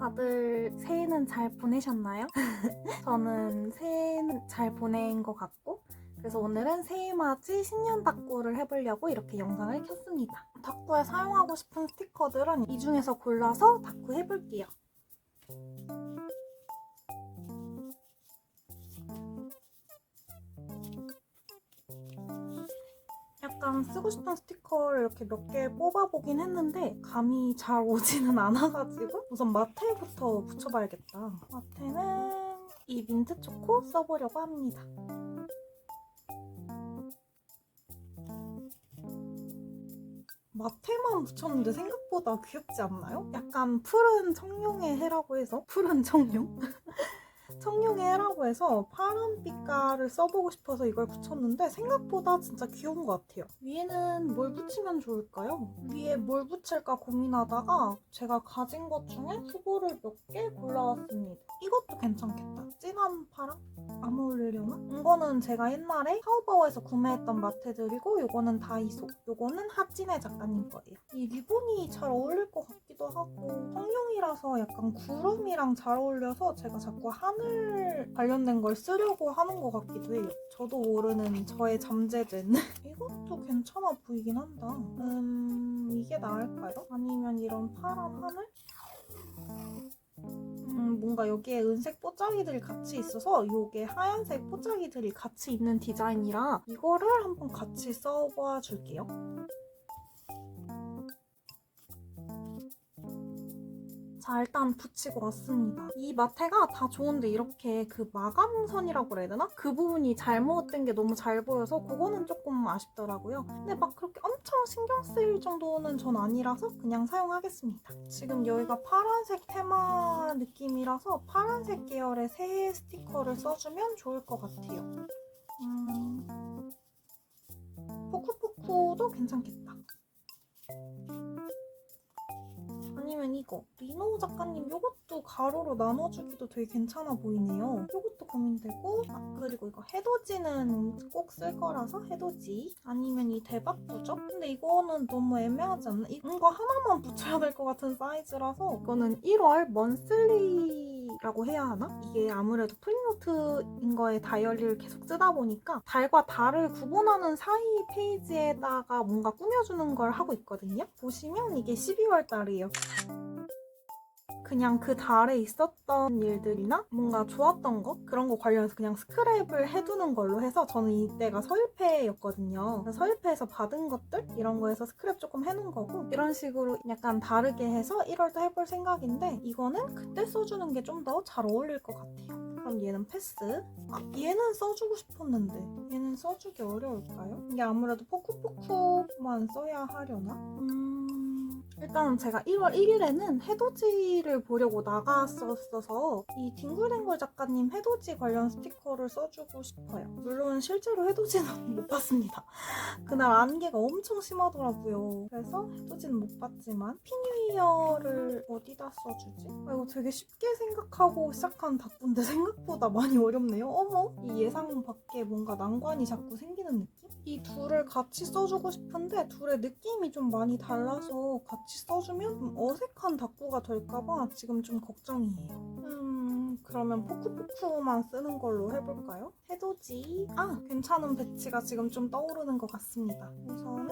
다들 새해는 잘 보내셨나요? 저는 새해는 잘 보낸 것 같고 그래서 오늘은 새해맞이 신년 닦구를 해보려고 이렇게 영상을 켰습니다. 닦구에 사용하고 싶은 스티커들은 이 중에서 골라서 닦구 해볼게요. 약간 쓰고 싶은 스티커를 이렇게 몇 개 뽑아보긴 했는데 감이 잘 오지는 않아가지고 우선 마테부터 붙여봐야겠다. 마테는 이 민트 초코 써보려고 합니다. 마테만 붙였는데 생각보다 귀엽지 않나요? 약간 푸른 청룡의 해라고 해서 푸른 청룡? 청룡의 해라고 해서 파란 빛깔을 써보고 싶어서 이걸 붙였는데 생각보다 진짜 귀여운 것 같아요. 위에는 뭘 붙이면 좋을까요? 위에 뭘 붙일까 고민하다가 제가 가진 것 중에 후보를 몇 개 골라왔습니다. 이것도 괜찮겠다. 진한 파랑? 안 어울리려나? 이거는 제가 옛날에 타오바오에서 구매했던 마테들이고 요거는 다이소, 요거는 하진의 작가님 거예요. 이 리본이 잘 어울릴 것 같기도 하고 청룡이라서 약간 구름이랑 잘 어울려서 제가 자꾸 하늘 관련된 걸 쓰려고 하는 것 같기도 해요. 저도 모르는 저의 잠재된 이것도 괜찮아 보이긴 한다. 음 이게 나을까요? 아니면 이런 파란 하늘? 음, 뭔가 여기에 은색 뽀짝이들이 같이 있어서 요게 하얀색 뽀짝이들이 같이 있는 디자인이라 이거를 한번 같이 써봐 줄게요. 자 일단 붙이고 왔습니다. 이 마테가 다 좋은데 이렇게 그 마감선이라고 그래야 되나? 그 부분이 잘못된 게 너무 잘 보여서 그거는 조금 아쉽더라고요. 근데 막 그렇게 엄청 신경 쓰일 정도는 전 아니라서 그냥 사용하겠습니다. 지금 여기가 파란색 테마 느낌이라서 파란색 계열의 새해 스티커를 써주면 좋을 것 같아요. 음... 포쿠포쿠도 괜찮겠다. 아니면 이거 리노 작가님 이것도 가로로 나눠주기도 되게 괜찮아 보이네요. 이것도 고민되고 아 그리고 이거 해돋이는 꼭 쓸 거라서 해돋이 아니면 이 대박부죠? 근데 이거는 너무 애매하지 않나? 이거 하나만 붙여야 될 것 같은 사이즈라서 이거는 1월 먼슬리 라고 해야 하나? 이게 아무래도 프리노트인 거에 다이어리를 계속 쓰다 보니까 달과 달을 구분하는 사이 페이지에다가 뭔가 꾸며주는 걸 하고 있거든요. 보시면 이게 12월 달이에요. 그냥 그 달에 있었던 일들이나 뭔가 좋았던 거 그런 거 관련해서 그냥 스크랩을 해두는 걸로 해서 저는 이때가 서일패였거든요. 그래서 서일패에서 받은 것들 이런 거에서 스크랩 조금 해놓은 거고 이런 식으로 약간 다르게 해서 1월도 해볼 생각인데 이거는 그때 써주는 게 좀 더 잘 어울릴 것 같아요. 그럼 얘는 패스. 아, 얘는 써주고 싶었는데 얘는 써주기 어려울까요? 이게 아무래도 포쿠포쿠만 써야 하려나? 음... 일단 제가 1월 1일에는 해돋이를 보려고 나갔었어서 이 딩글댕글 작가님 해돋이 관련 스티커를 써주고 싶어요. 물론 실제로 해돋이는 못 봤습니다. 그날 안개가 엄청 심하더라고요. 그래서 해돋이는 못 봤지만 피뉴이어를 어디다 써주지? 아, 이거 되게 쉽게 생각하고 시작한 닭분데 생각보다 많이 어렵네요. 어머! 이 예상 밖에 뭔가 난관이 자꾸 생기는 느낌? 이 둘을 같이 써주고 싶은데 둘의 느낌이 좀 많이 달라서 같이 써주면 좀 어색한 닭구가 될까봐 지금 좀 걱정이에요. 음, 그러면 포크포크만 쓰는 걸로 해볼까요? 해돋이. 아, 괜찮은 배치가 지금 좀 떠오르는 것 같습니다. 우선은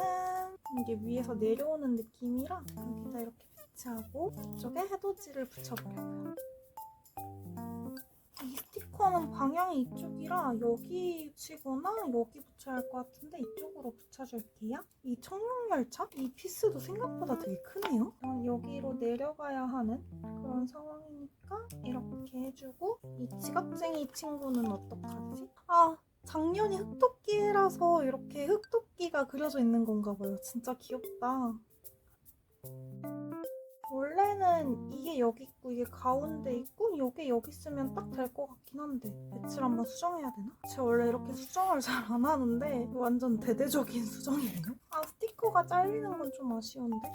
이게 위에서 내려오는 느낌이라 여기다 이렇게 배치하고 이쪽에 해돋이를 붙여버려요. 이 스티커는 방향이 이쪽이라 여기 붙이거나 여기 붙여야 할 것 같은데 이쪽으로 붙여줄게요. 이 청룡열차? 이 피스도 생각보다 되게 크네요. 여기로 내려가야 하는 그런 상황이니까 이렇게 해주고 이 지갑쟁이 친구는 어떡하지? 아 작년이 흑토끼라서 이렇게 흑토끼가 그려져 있는 건가 봐요. 진짜 귀엽다. 원래는 이게 여기 있고 이게 가운데 있고 이게 여기 있으면 딱 될 것 같긴 한데 배치를 한번 수정해야 되나? 제가 원래 이렇게 수정을 잘 안 하는데 완전 대대적인 수정이네요. 아 스티커가 잘리는 건 좀 아쉬운데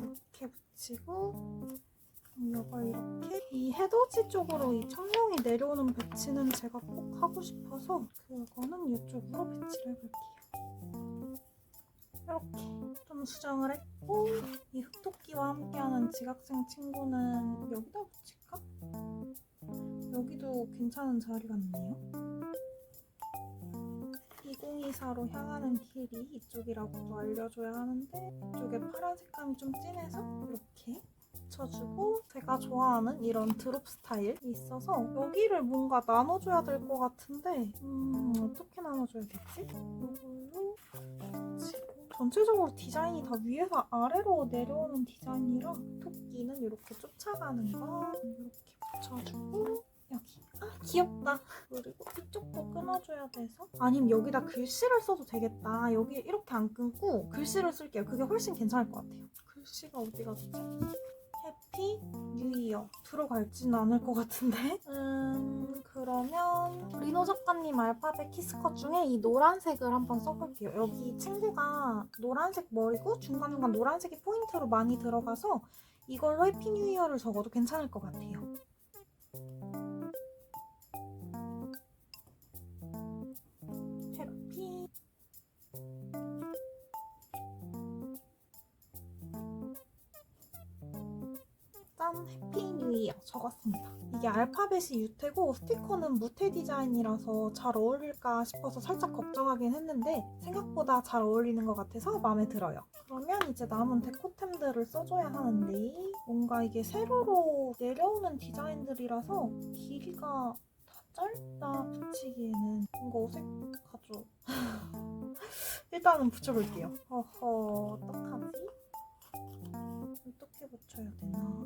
이렇게 붙이고 이걸 이렇게 이 해돋이 쪽으로 이 청룡이 내려오는 배치는 제가 꼭 하고 싶어서 그거는 이쪽으로 배치를 해볼게요. 이렇게 좀 수정을 했고 이 흑토끼와 함께하는 지각생 친구는 여기다 붙일까? 여기도 괜찮은 자리 같네요. 2024로 향하는 길이 이쪽이라고도 알려줘야 하는데 이쪽에 파란 색감이 좀 진해서 이렇게 붙여주고 제가 좋아하는 이런 드롭 스타일이 있어서 여기를 뭔가 나눠줘야 될 것 같은데 음 어떻게 나눠줘야 되지? 전체적으로 디자인이 다 위에서 아래로 내려오는 디자인이라 토끼는 이렇게 쫓아가는 거 이렇게 붙여주고 여기. 아 귀엽다. 그리고 이쪽도 끊어줘야 돼서. 아니면 여기다 글씨를 써도 되겠다. 여기 이렇게 안 끊고 글씨를 쓸게요. 그게 훨씬 괜찮을 것 같아요. 글씨가 어디 갔지? 해피 뉴 이어 들어갈지는 않을 것 같은데? 음 그러면 리노 작가님 알파벳 키스컷 중에 이 노란색을 한번 써볼게요. 여기 친구가 노란색 머리고 중간중간 노란색이 포인트로 많이 들어가서 이걸로 해피 뉴 이어를 적어도 괜찮을 것 같아요 짠 해피 뉴 이어 적었습니다. 이게 알파벳이 유태고 스티커는 무태 디자인이라서 잘 어울릴까 싶어서 살짝 걱정하긴 했는데 생각보다 잘 어울리는 것 같아서 마음에 들어요. 그러면 이제 남은 데코템들을 써줘야 하는데 뭔가 이게 세로로 내려오는 디자인들이라서 길이가 다 짧다 붙이기에는 뭔가 어색하죠. 일단은 붙여볼게요. 어허 어떡하지? 어떻게 붙여야 되나?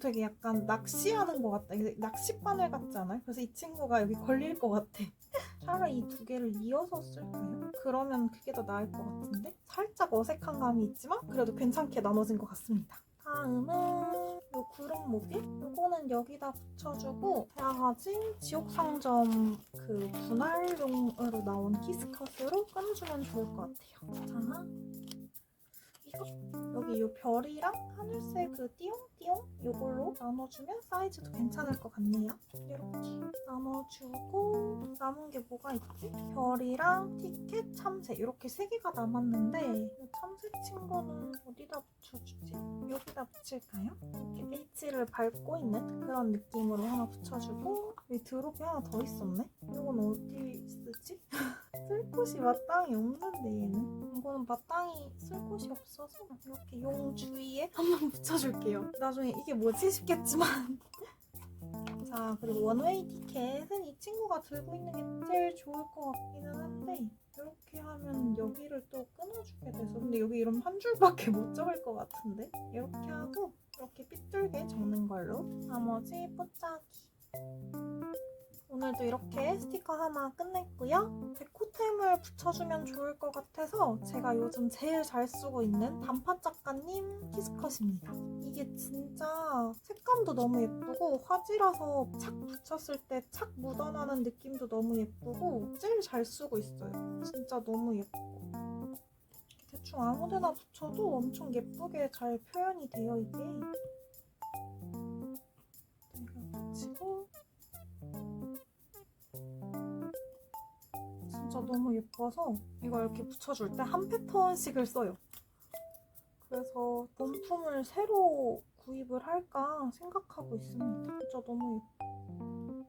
되게 약간 낚시하는 것 같다. 이게 낚싯바늘 같지 않아요? 그래서 이 친구가 여기 걸릴 것 같아. 차라리 이 두 개를 이어서 쓸까요? 그러면 그게 더 나을 것 같은데? 살짝 어색한 감이 있지만 그래도 괜찮게 나눠진 것 같습니다. 다음은 요 구름 모빌? 요거는 여기다 붙여주고 가진 지옥상점 그 분할용으로 나온 키스컷으로 끊어주면 좋을 것 같아요. 자, 여기 요 별이랑 하늘색 그 띠용띠용 요걸로 나눠주면 사이즈도 괜찮을 것 같네요. 이렇게 나눠주고 남은 게 뭐가 있지? 별이랑 티켓, 참새 이렇게 세 개가 남았는데 이 참새 친구는? 붙일까요? 이렇게 H를 밟고 있는 그런 느낌으로 하나 붙여주고 여기 드롭이 하나 더 있었네? 이건 어디 쓰지? 쓸 곳이 마땅히 없는데 얘는 이거는 마땅히 쓸 곳이 없어서 이렇게 용 주위에 한번 붙여줄게요 나중에 이게 뭐지 싶겠지만 자 그리고 원웨이 티켓은 이 친구가 들고 있는 게 제일 좋을 것 같기는 한데 이렇게 하면 여기를 또 끊어주게 돼서. 근데 여기 이러면 한 줄밖에 못 적을 것 같은데? 이렇게 하고 이렇게 삐뚤게 적는 걸로 나머지 뽀짝이 오늘도 이렇게 스티커 하나 끝냈고요. 데코템을 붙여주면 좋을 것 같아서 제가 요즘 제일 잘 쓰고 있는 단팥 작가님 키스컷입니다. 이게 진짜 색감도 너무 예쁘고 화지라서 착 붙였을 때 착 묻어나는 느낌도 너무 예쁘고 제일 잘 쓰고 있어요. 진짜 너무 예쁘고. 대충 아무데나 붙여도 엄청 예쁘게 잘 표현이 돼요, 이게. 내가 붙이고 너무 예뻐서 이거 이렇게 붙여줄 때 한 패턴씩을 써요. 그래서 본품을 새로 구입을 할까 생각하고 있습니다. 진짜 너무 예뻐.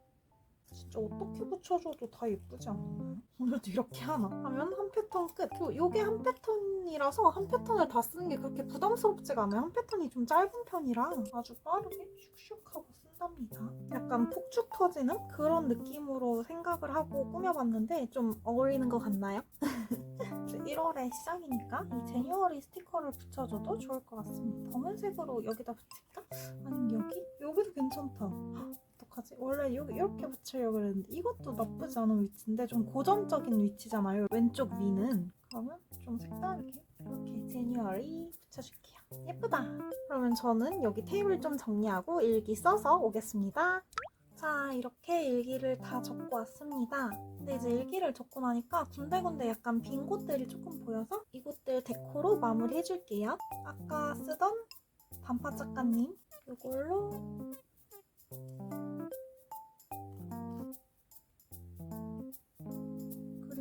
진짜 어떻게 붙여줘도 다 예쁘지 않나요? 오늘도 이렇게 하나 하면 한 패턴 끝. 이게 한 패턴이라서 한 패턴을 다 쓰는 게 그렇게 부담스럽지가 않아요. 한 패턴이 좀 짧은 편이라 아주 빠르게 슉슉 하고 쓴답니다. 약간 폭죽 터지는 그런 느낌으로 생각을 하고 꾸며봤는데 좀 어울리는 것 같나요? 이제 1월의 시작이니까 이 제니워리 스티커를 붙여줘도 좋을 것 같습니다. 검은색으로 여기다 붙일까? 아니면 여기? 여기도 괜찮다. 헉, 어떡하지? 원래 여기 이렇게 붙이려고 했는데 이것도 나쁘지 않은 위치인데 좀 고전적인 위치잖아요. 왼쪽 위는. 그러면 좀 색다르게 이렇게 제니워리 붙여줄게요. 예쁘다. 그러면 저는 여기 테이블 좀 정리하고 일기 써서 오겠습니다. 자, 이렇게 일기를 다 적고 왔습니다. 근데 이제 일기를 적고 나니까 군데군데 약간 빈 곳들이 조금 보여서 이곳들 데코로 마무리 해줄게요. 아까 쓰던 단팥 작가님 이걸로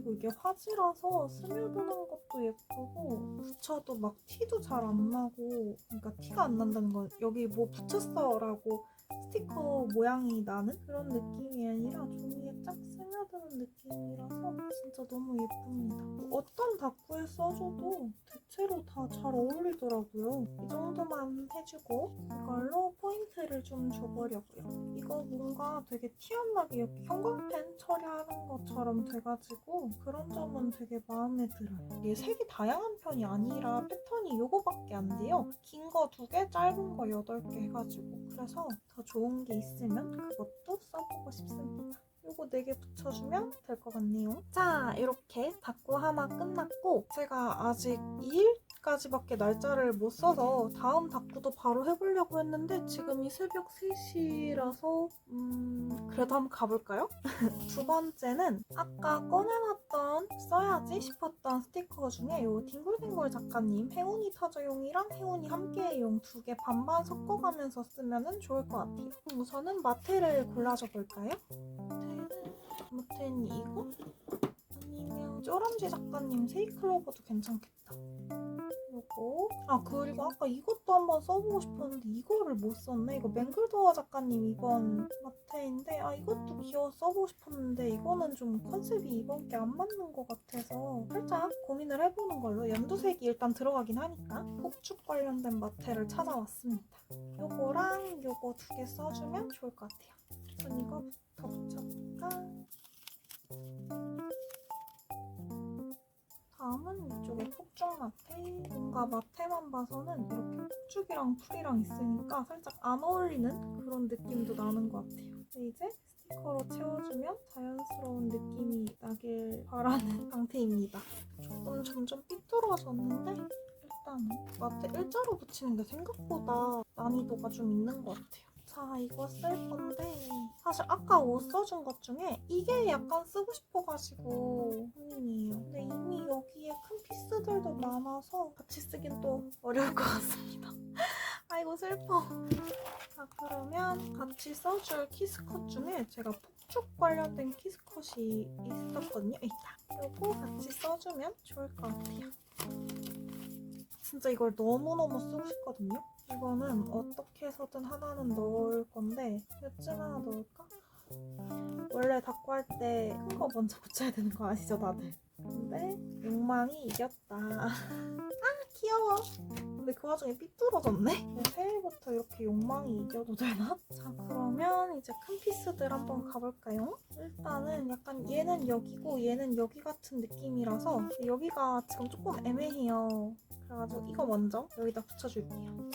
그리고 이게 화지라서 스며드는 컬러도 예쁘고 붙여도 막 티도 잘 안 나고 그러니까 티가 안 난다는 건 여기 뭐 붙였어라고 스티커 모양이 나는 그런 느낌이 아니라 종이에 쫙 스며 드는 느낌이라서 진짜 너무 예쁩니다. 뭐 어떤 다꾸에 써줘도 대체로 다 잘 어울리더라고요. 이 정도만 해주고 이걸로 포인트를 좀 줘보려고요. 이거 뭔가 되게 티안 나게 이렇게 형광펜 처리하는 것처럼 돼가지고 그런 점은 되게 마음에 들어요. 이게 색이 다양한 편이 아니라 패턴이 요거밖에 안 돼요. 긴 거 두 개, 짧은 거 여덟 개 해가지고 그래서 더 좋은 게 있으면 그것도 써보고 싶습니다. 요거 4개 붙여주면 될 것 같네요. 자, 이렇게 다꾸 하나 끝났고 제가 아직 2일까지밖에 날짜를 못 써서 다음 다꾸도 바로 해보려고 했는데 지금이 새벽 3시라서 음... 그래도 한번 가볼까요? 두 번째는 아까 꺼내놨던 써야지 싶었던 스티커 중에 요 딩글딩글 작가님 행운이 터져용이랑 행운이 함께해용 두 개 반반 섞어가면서 쓰면 좋을 것 같아요. 우선은 마테를 골라줘 볼까요? 아무튼 이거? 아니면 쪼람쥐 작가님 세이클로버도 괜찮겠다. 요거. 아 그리고 아까 이것도 한번 써보고 싶었는데 이거를 못 썼네. 이거 맹글도어 작가님 이번 마테인데 아 이것도 귀여워 써보고 싶었는데 이거는 좀 컨셉이 이번 게 안 맞는 것 같아서 살짝 고민을 해보는 걸로 연두색이 일단 들어가긴 하니까 폭죽 관련된 마테를 찾아왔습니다. 요거랑 요거 두 개 써주면 좋을 것 같아요. 우선 이거 붙여볼까? 다음은 이쪽에 폭죽 마테. 뭔가 마테만 봐서는 이렇게 폭죽이랑 풀이랑 있으니까 살짝 안 어울리는 그런 느낌도 나는 것 같아요. 이제 스티커로 채워주면 자연스러운 느낌이 나길 바라는 상태입니다. 조금 점점 삐뚤어졌는데 일단은 마테 일자로 붙이는 게 생각보다 난이도가 좀 있는 것 같아요. 자, 이거 쓸 건데 사실 아까 옷 써준 것 중에 이게 약간 쓰고 싶어가지고 고민이에요. 근데 이미 여기에 큰 피스들도 많아서 같이 쓰긴 또 어려울 것 같습니다. 아이고 슬퍼. 자, 그러면 같이 써줄 키스컷 중에 제가 폭죽 관련된 키스컷이 있었거든요. 있다. 이거 같이 써주면 좋을 것 같아요. 진짜 이걸 너무너무 쓰고 싶거든요. 이거는 어떻게 해서든 하나는 넣을 건데 몇쯤 하나 넣을까? 원래 닦고 할 때 큰 거 먼저 붙여야 되는 거 아시죠 다들? 근데 욕망이 이겼다. 아 귀여워. 근데 그 와중에 삐뚤어졌네? 새해부터 이렇게 욕망이 이겨도 되나? 자 그러면 이제 큰 피스들 한번 가볼까요? 일단은 약간 얘는 여기고 얘는 여기 같은 느낌이라서 여기가 지금 조금 애매해요. 그래가지고 이거 먼저 여기다 붙여줄게요.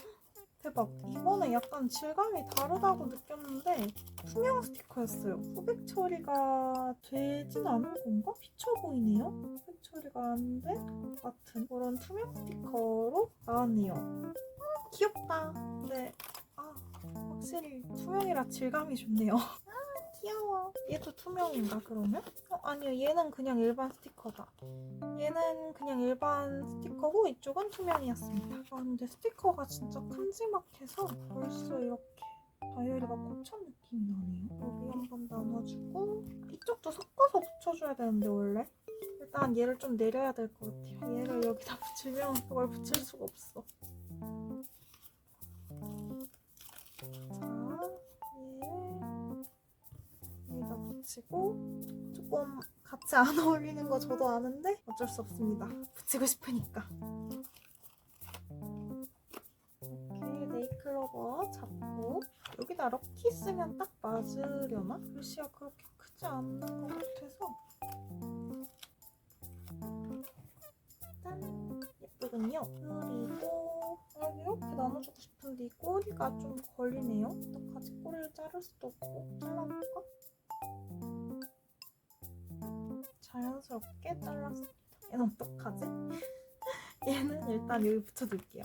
대박. 이번에 약간 질감이 다르다고 느꼈는데 투명 스티커였어요. 후백 처리가 되진 않은 건가? 비쳐 보이네요? 후백 처리가 안 된 것 같은 그런 투명 스티커로 나왔네요. 음, 귀엽다. 근데 아, 확실히 투명이라 질감이 좋네요. 아, 귀여워. 얘도 투명인가 그러면? 어, 아니요. 얘는 그냥 일반 스티커다. 얘는 그냥 일반 스티커고 이쪽은 투명이었습니다. 아 근데 스티커가 진짜 큼지막해서 벌써 이렇게 다이어리가 꽂힌 느낌이 나네요. 여기 한번 나눠주고 이쪽도 섞어서 붙여줘야 되는데 원래 일단 얘를 좀 내려야 될 것 같아요. 얘를 여기다 붙이면 이걸 붙일 수가 없어. 자, 붙이고 조금 같이 안 어울리는 거 저도 아는데 어쩔 수 없습니다. 붙이고 싶으니까. 이렇게 네이클로버 잡고 여기다 럭키 쓰면 딱 맞으려나? 글씨가 그렇게 크지 않는 것 같아서 짠! 예쁘군요. 그리고 여기 이렇게 나눠주고 싶은데 이 꼬리가 좀 걸리네요. 어떡하지? 꼬리를 자를 수도 없고 잘라볼까? 자연스럽게 잘랐습니다. 얘는 어떡하지? 얘는 일단 여기 붙여둘게요.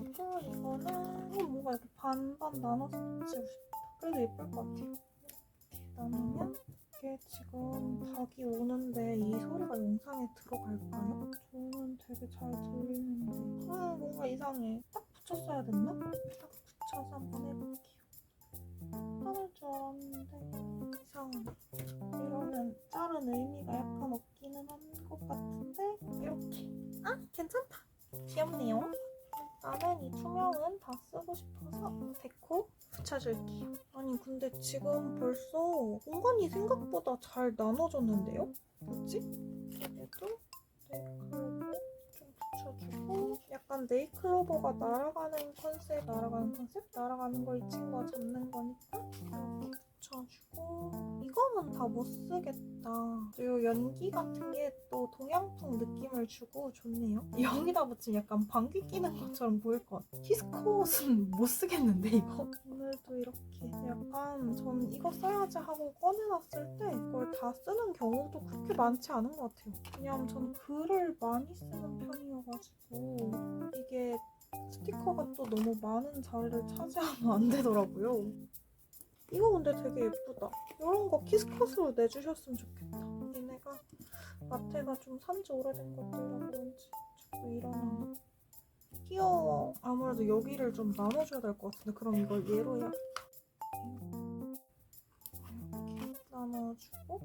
그리고 이거는 이거 뭔가 이렇게 반반 나눠서 붙이고 싶다. 그래도 예쁠 것 같아요. 이렇게 나누면 이게 지금 닭이 오는데 이 소리가 영상에 들어갈까요? 저는 되게 잘 들리는데 음 뭔가 이상해. 딱 붙였어야 됐나? 딱 붙여서 한번 이러면 자른 의미가 약간 없기는 한 것 같은데 이렇게 아 괜찮다. 귀엽네요. 나는 이 투명은 다 쓰고 싶어서 데코 붙여줄게요. 아니 근데 지금 벌써 공간이 생각보다 잘 나눠졌는데요? 뭐지? 얘도 네이클로버 좀 붙여주고 약간 네이클로버가 날아가는 컨셉 날아가는 컨셉? 날아가는 걸 이 친구가 잡는 거니까 이렇게 붙여주고 이거는 다 못 쓰겠다. 그리고 연기 같은 게 또 동양풍 느낌을 주고 좋네요. 여기다 붙이면 약간 방귀 끼는 것처럼 보일 것 같아. 키스컷은 못 쓰겠는데 이거? 오늘도 이렇게 약간 전 이거 써야지 하고 꺼내놨을 때 이걸 다 쓰는 경우도 그렇게 많지 않은 것 같아요. 왜냐면 전 글을 많이 쓰는 편이어가지고 이게 스티커가 또 너무 많은 자리를 차지하면 안 되더라고요. 이거 근데 되게 예쁘다. 이런 거 키스컷으로 내주셨으면 좋겠다. 얘네가 마테가 좀 산지 오래된 것들이라 그런지 자꾸 일어나. 귀여워. 아무래도 여기를 좀 나눠줘야 될 것 같은데 그럼 이걸 얘로 해야 다. 나눠주고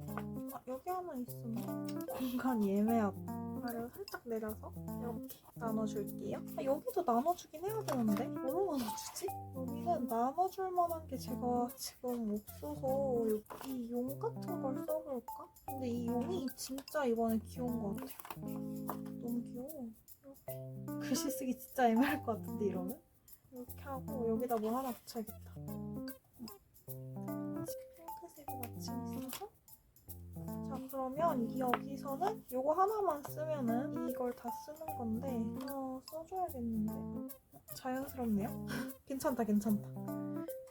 아 여기 하나 있으면 공간이 애매하다. 아래로 살짝 내려서 이렇게 나눠줄게요. 아, 여기도 나눠주긴 해야 되는데 뭐로 나눠주지? 여기는 나눠줄 만한 게 제가 지금 없어서 이 용 같은 걸 써볼까? 근데 이 용이 진짜 이번에 귀여운 것 같아요. 너무 귀여워. 이렇게 글씨 쓰기 진짜 애매할 것 같은데 이러면? 이렇게 하고 여기다 뭐 하나 붙여야겠다. 핑크색이 마침 있어서? 자 그러면 이 여기서는 요거 하나만 쓰면은 이걸 다 쓰는 건데 어 써줘야겠는데? 자연스럽네요. 괜찮다 괜찮다.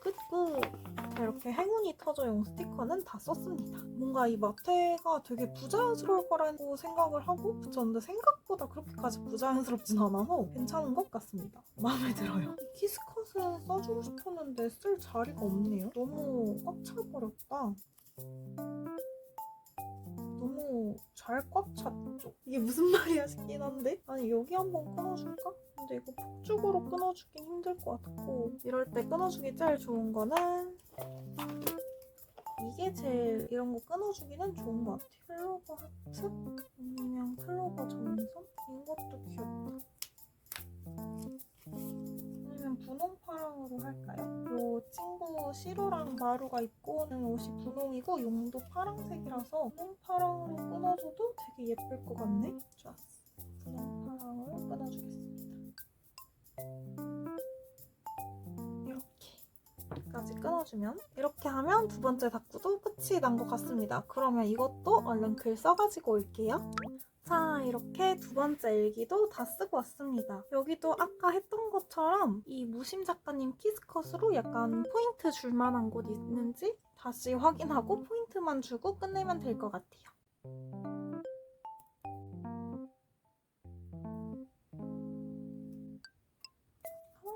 끝끝 자, 이렇게 행운이 터져용 스티커는 다 썼습니다. 뭔가 이 마테가 되게 부자연스러울 거라고 생각을 하고 붙였는데 생각보다 그렇게까지 부자연스럽진 않아서 괜찮은 것 같습니다. 마음에 들어요. 이 키스 컷은 써주고 싶었는데 쓸 자리가 없네요 너무 꽉 차버렸다 너무 잘 꽉 찼죠? 이게 무슨 말이야 싶긴 한데 아니 여기 한번 끊어줄까? 근데 이거 폭죽으로 끊어주긴 힘들 것 같고 이럴 때 끊어주기 제일 좋은 거는 이게 제일 이런 거 끊어주기는 좋은 것 같아요 클로버 하트? 아니면 클로버 점선? 이것도 귀엽다 분홍파랑으로 할까요? 요 친구 시로랑 마루가 입고 있는 옷이 분홍이고 용도 파랑색이라서 분홍파랑으로 끊어줘도 되게 예쁠 것 같네? 좋았어. 분홍파랑으로 끊어주겠습니다. 이렇게 까지 끊어주면 이렇게 하면 두 번째 다꾸도 끝이 난 것 같습니다. 그러면 이것도 얼른 글 써가지고 올게요. 자, 이렇게 두 번째 일기도 다 쓰고 왔습니다. 여기도 아까 했던 것처럼 이 무심 작가님 키스컷으로 약간 포인트 줄 만한 곳 있는지 다시 확인하고 포인트만 주고 끝내면 될 것 같아요.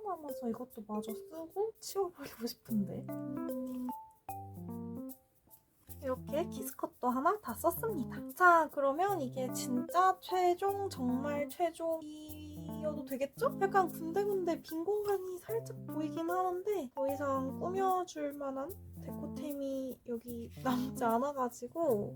남아서 이것도 마저 쓰고 치워버리고 싶은데. 음... 이렇게 키스컷도 하나 다 썼습니다. 자, 그러면 이게 진짜 최종, 정말 최종이어도 되겠죠? 약간 군데군데 빈 공간이 살짝 보이긴 하는데 더 이상 꾸며줄 만한 데코템이 여기 남지 않아가지고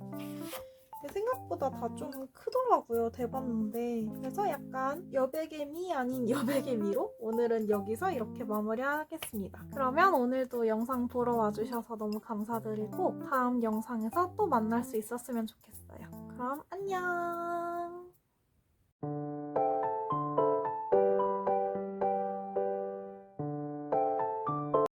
생각보다 다 좀 크더라고요. 대봤는데. 그래서 약간 여백의 미 아닌 여백의 미로 오늘은 여기서 이렇게 마무리하겠습니다. 그러면 오늘도 영상 보러 와주셔서 너무 감사드리고 다음 영상에서 또 만날 수 있었으면 좋겠어요. 그럼 안녕!